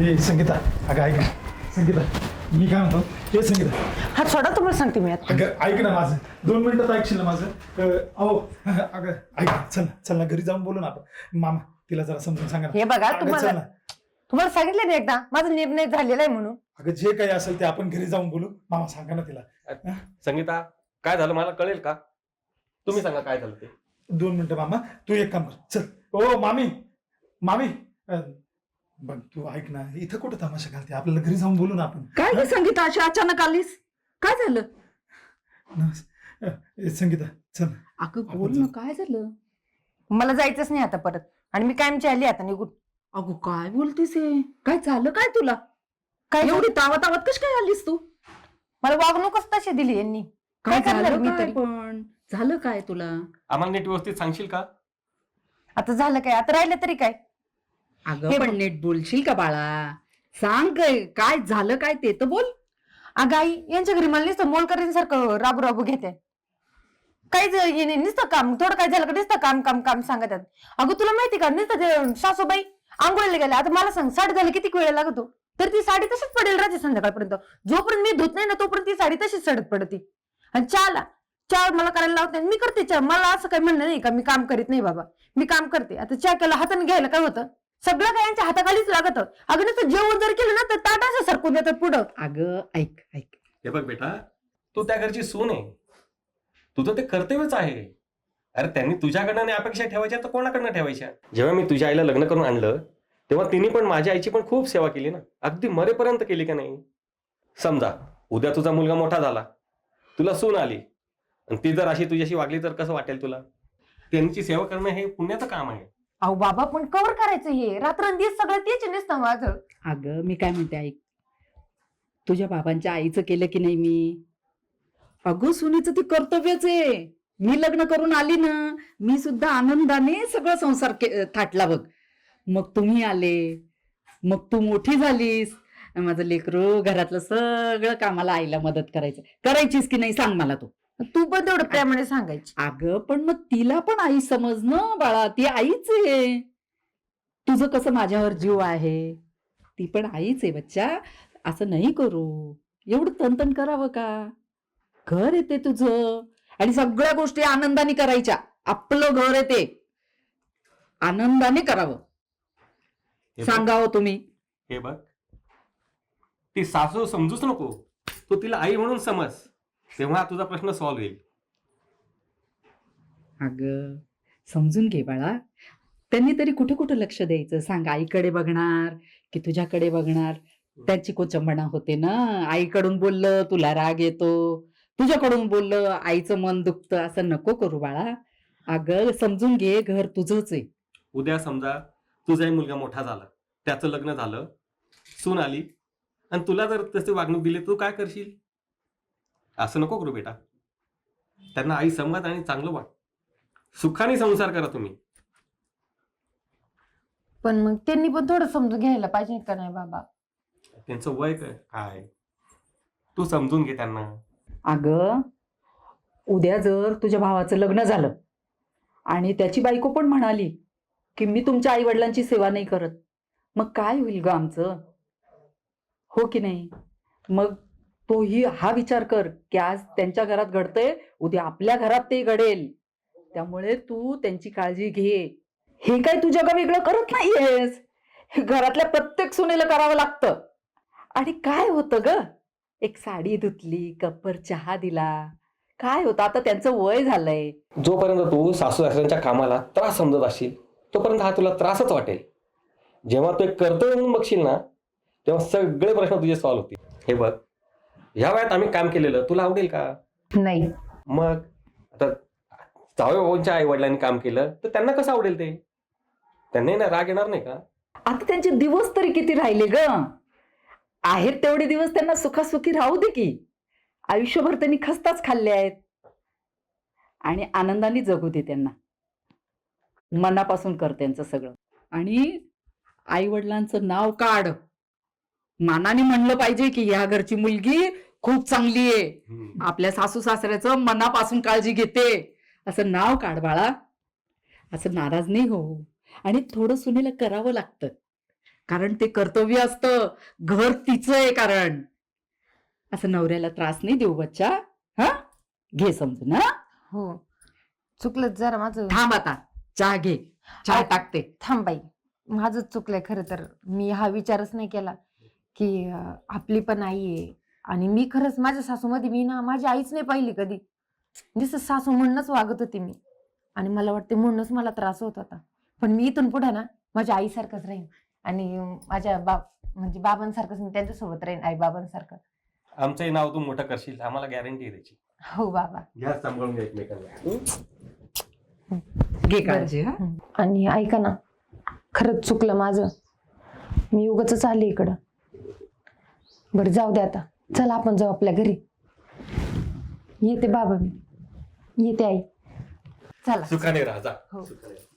हे संगीता अगं ऐक ना. संगीता मी काय म्हणतो? हे संगीता. हा सोडा तुम्हाला सांगते मी आता. अगं ऐक ना माझं. दोन मिनिटात ऐकशील ना माझं. अं, अहो अगं ऐक ना, चल ना चल ना घरी जाऊन बोलू ना आपण. मामा तिला जरा समजून सांगा ना. हे बघा, अगं, तुम्हाला- चल ना. तुम्हाला सांगितलं ना एकदा माझा निर्णय झालेला आहे म्हणून. अगं जे काही असेल ते आपण घरी जाऊन बोलू. मामा सांगा ना तिला. संगीता काय झालं? मला कळेल का? तुम्ही सांगा काय झालं ते. दोन मिनिटं मामा. तू एक काम कर. चल. ओ मामी. मामी. अं, बघ तू ऐक ना इथं कुठं तमाशा घालते? आपल्याला घरी जाऊन बोलू ना आपण. काय ग संगीता अशी अचानक आलीस? काय झालं? अं, ए, संगीता चल. अगं बोल ना काय झालं? मला जायचंच नाही आता परत. आणि मी कायमची आली आता निघून. अगो काय बोलतीस हे? काय झालं काय तुला? काय एवढी एवढी तावत तावत कशी काय आलीस तू? मला वागणूकच तशी दिली यांनी. काय काय करणार झालं मी काय तरी? पण? झालं काय तुला? आम्हाला नीट व्यवस्थित सांगशील का? आता झालं काय? आता राहिलं तरी काय? अगं पण. नीट बोलशील का बाळा? सांग काय काय झालं काय ते तर बोल. अगं आई यांच्या घरी मला नुसतं मोल करीन राबू राबू घेते काहीच हे नाही नुसतं काम थोडं काय झालं का नुसतं काम काम काम सांगत आहेत अगं तुला माहिती का नुसतं ते सासूबाई आंघोळीला गेल्या आता मला सांग साडी झाली किती वेळ लागतो? तर ती साडी तशीच पडेल राहते संध्याकाळपर्यंत. जोपर्यंत मी धुत नाही ना तोपर्यंत ती साडी तशीच सडत पडते. आणि चहाला चहा मला करायला लावत नाही. मी करते चहा. मला असं काही म्हणणं नाही का मी काम करीत नाही बाबा. मी काम करते. आता चहा केला हाताने घ्यायला काय होतं? सगळं काय यांच्या हाताखालीच लागत अगं नुसतं जेवण जर केलं ना तर ताट असं सरकून देतात पुढं. अगं ऐक ऐक. हे बघ बेटा तू त्या घरची सून आहे. तुझं ते कर्तव्यच आहे. अरे त्यांनी तुझ्याकडनं नाही अपेक्षा ठेवायच्या तर कोणाकडनं ठेवायच्या? जेव्हा मी तुझ्या आईला लग्न करून आणलं तेव्हा तिने पण माझ्या आईची पण खूप सेवा केली ना. अगदी मरेपर्यंत केली का नाही? समजा उद्या तुझा मुलगा मोठा झाला. तुला सून आली. आणि ती जर अशी तुझ्याशी वागली तर कसं वाटेल तुला? त्यांची सेवा करणं हे पुण्याचं काम आहे. अहो बाबा पण कवर करायचं हे. रात्रंदिवस सगळं तेच नसतं माझं. अगं मी काय म्हणते ऐक. तुझ्या बाबांच्या आईचं केलं की नाही मी? अगं सुनीचं ते कर्तव्यच आहे. मी लग्न करून आली ना मी सुद्धा आनंदाने सगळं संसार के- थाटला बघ. मग तुम्ही आले मग तू मोठी झालीस. माझं लेकरू घरातलं सगळं कामाला आईला मदत करायचं. करायचीस की नाही सांग मला तू. तू पण तेवढं प्रेमाने सांगायची. अगं पण मग तिला पण आई समज ना बाळा ती आईच आहे. तुझं कसं माझ्यावर जीव आहे? ती पण आईच आहे बच्चा. असं नाही करू. एवढं तनतन करावं का? घर येते तुझं. आणि सगळ्या गोष्टी आनंदाने करायच्या. आपलं घर येते. आनंदाने करावं. हे बघ, सांगावं तुम्ही. हे बघ. ती सासू समजूच नको. तू तिला आई म्हणून समज. तेव्हा तुझा प्रश्न सॉल्व्ह होईल. अगं समजून घे बाळा. त्यांनी तरी कुठे कुठे लक्ष द्यायचं? सांग आईकडे बघणार की तुझ्याकडे बघणार? त्यांची कोचंबणा होते ना. आईकडून बोललं तुला राग येतो. तुझ्याकडून बोललं आईचं मन दुखतं. असं नको करू बाळा. अगं समजून घे घर तुझंच आहे. उद्या समजा तुझाही मुलगा मोठा झाला. त्याचं लग्न झालं. सून आली. आणि तुला जर तसे वागणूक दिली तू काय करशील? असं नको करू बेटा. त्यांना आई समज आणि चांगलं वाट. सुखाने संसार करा तुम्ही. पण मग त्यांनी पण थोडं समजून घ्यायला पाहिजे का नाही बाबा? त्यांचं वय काय? काय? तू समजून घे त्यांना. अगं उद्या जर तुझ्या भावाचं लग्न झालं आणि त्याची बायको पण म्हणाली की मी तुमच्या आई वडिलांची सेवा नाही करत मग काय होईल ग आमचं? हो की नाही? मग तोही हा विचार कर की आज त्यांच्या घरात घडतंय उद्या आपल्या घरात ते घडेल. त्यामुळे तू त्यांची काळजी घे. हे काय तू जगा वेगळं करत नाहीयेस? हे घरातल्या प्रत्येक सुनेला करावं लागतं. आणि काय होतं ग? एक साडी धुतली कप्पर चहा दिला. काय होतं? आता त्यांचं वय झालंय. जोपर्यंत तू सासू सासऱ्यांच्या कामाला त्रास समजत असशील तोपर्यंत हा तुला त्रासच वाटेल. जेव्हा तू एक कर्तव्य म्हणून बघशील ना तेव्हा सगळे प्रश्न तुझे सॉल्व्ह होतील. हे बघ ह्या वयात आम्ही काम केलेलं. तुला आवडेल का? नाही. मग आता जावई बाबांच्या आई वडिलांनी काम केलं तर त्यांना कसं आवडेल ते? त्यांनाही ना राग येणार नाही का? आता त्यांचे दिवस तरी किती राहिले ग? आहेत तेवढे दिवस त्यांना सुखासुखी राहू दे की. आयुष्यभर त्यांनी खस्ताच खाल्ले आहेत. आणि आनंदाने जगू दे त्यांना. मनापासून कर त्यांचं सगळं. आणि आई वडिलांचं नाव काढ. मानाने म्हणलं पाहिजे की ह्या घरची मुलगी खूप चांगली आहे. आपल्या सासू सासऱ्याचं मनापासून काळजी घेते. असं नाव काढ बाळा. असं नाराज नाही हो. आणि थोडं सुनेला करावं लागतं. कारण ते कर्तव्य असतं. घर तिचं आहे कारण. असं नवऱ्याला त्रास नाही देऊ बच्चा. हा? घे समजून हा? हो. चुकलं जरा माझं. थांब आता. चहा घे. चहा टाकते. थांब बाई. माझंच चुकलंय खरं तर. मी हा विचारच नाही केला. की अं, आपली पण आई आहे. आणि मी खरंच माझ्या सासूमध्ये मी ना माझी आईच नाही पाहिली कधी. जसं सासू म्हणूनच वागत होती मी. आणि मला वाटते म्हणूनच मला त्रास होत होता. पण मी इथून पुढे ना माझ्या आईसारखंच राहीन. आणि अं, माझ्या बाप म्हणजे बाबांसारखंच मी त्यांच्यासोबत राहीन आई बाबांसारखं आमचंही नाव तू मोठं करशील आम्हाला गॅरंटी आहे त्याची. हो बाबा. घ्या सांभाळून घ्या एकमेकांना. घे काळजी हा. आणि ऐका ना खरंच चुकलं माझं. मी उगाच आले इकडं. बरं जाऊ दे आता. चल आपण जाऊ आपल्या घरी. येते बाबा मी. येते आई. चला. सुखाने राहा जा. हो. सुखाने राहा.